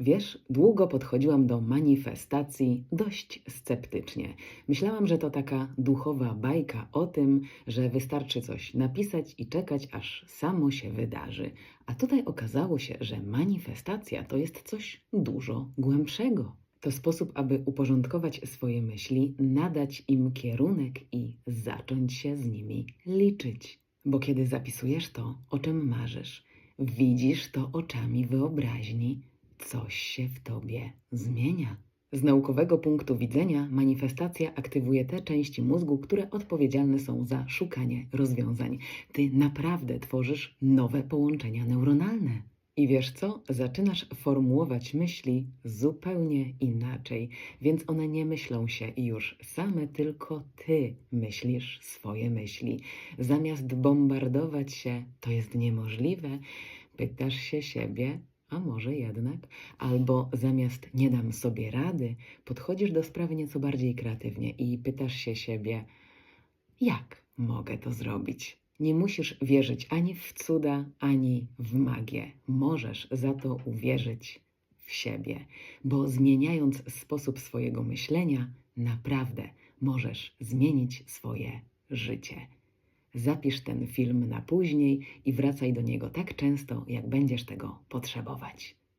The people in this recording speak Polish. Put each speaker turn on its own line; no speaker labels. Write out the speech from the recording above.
Wiesz, długo podchodziłam do manifestacji dość sceptycznie. Myślałam, że to taka duchowa bajka o tym, że wystarczy coś napisać i czekać, aż samo się wydarzy. A tutaj okazało się, że manifestacja to jest coś dużo głębszego. To sposób, aby uporządkować swoje myśli, nadać im kierunek i zacząć się z nimi liczyć. Bo kiedy zapisujesz to, o czym marzysz, widzisz to oczami wyobraźni, coś się w tobie zmienia. Z naukowego punktu widzenia manifestacja aktywuje te części mózgu, które odpowiedzialne są za szukanie rozwiązań. Ty naprawdę tworzysz nowe połączenia neuronalne. I wiesz co? Zaczynasz formułować myśli zupełnie inaczej, więc one nie myślą się już same, tylko ty myślisz swoje myśli. Zamiast bombardować się, to jest niemożliwe, pytasz się siebie, a może jednak, albo zamiast nie dam sobie rady, podchodzisz do sprawy nieco bardziej kreatywnie i pytasz się siebie, jak mogę to zrobić? Nie musisz wierzyć ani w cuda, ani w magię. Możesz za to uwierzyć w siebie, bo zmieniając sposób swojego myślenia, naprawdę możesz zmienić swoje życie. Zapisz ten film na później i wracaj do niego tak często, jak będziesz tego potrzebować.